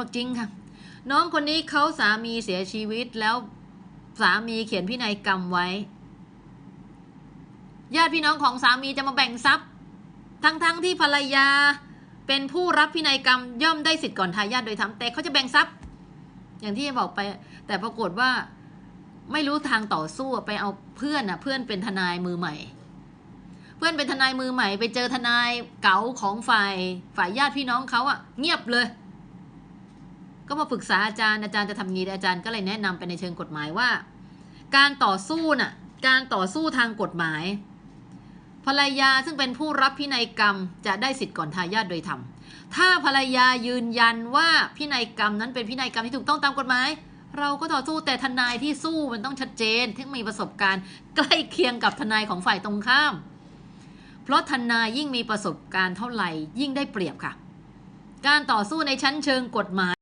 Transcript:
บอกจริงค่ะ น้องคนนี้เขาสามีเสียชีวิตแล้วสามีเขียนพินัยกรรมไว้ ญาติพี่น้องของสามีจะมาแบ่งทรัพย์ ทั้งๆทที่ภรรยาเป็นผู้รับพินัยกรรมย่อมได้สิทธิ์ก่อนทายาทโดยธรรมแต่เขาจะแบ่งทรัพย์ อย่างที่บอกไป แต่ปรากฏว่าไม่รู้ทางต่อสู้ไปเอาเพื่อนอะ เพื่อนเป็นทนายมือใหม่ เพื่อนเป็นทนายมือใหม่ ไปเจอทนายเก๋าของฝ่ายฝ่ายญาติพี่น้องเขาอะ เงียบเลย ก็มาปรึกษาอาจารย์อาจารย์จะทำงี้อาจารย์ก็เลยแนะนำไปในเชิงกฎหมายว่า การต่อสู้น่ะการต่อสู้ทางกฎหมายภรรยาซึ่งเป็นผู้รับพินัยกรรมจะได้สิทธิ์ก่อนทายาทโดยธรรม ถ้าภรรยายืนยันว่าพินัยกรรมนั้นเป็นพินัยกรรมที่ถูกต้องตามกฎหมาย เราก็ต่อสู้แต่ทนายที่สู้มันต้องชัดเจนที่มีประสบการณ์ ใกล้เคียงกับทนายของฝ่ายตรงข้าม เพราะทนายยิ่งมีประสบการณ์เท่าไหร่ยิ่งได้เปรียบค่ะ การต่อสู้ในชั้นเชิงกฎหมาย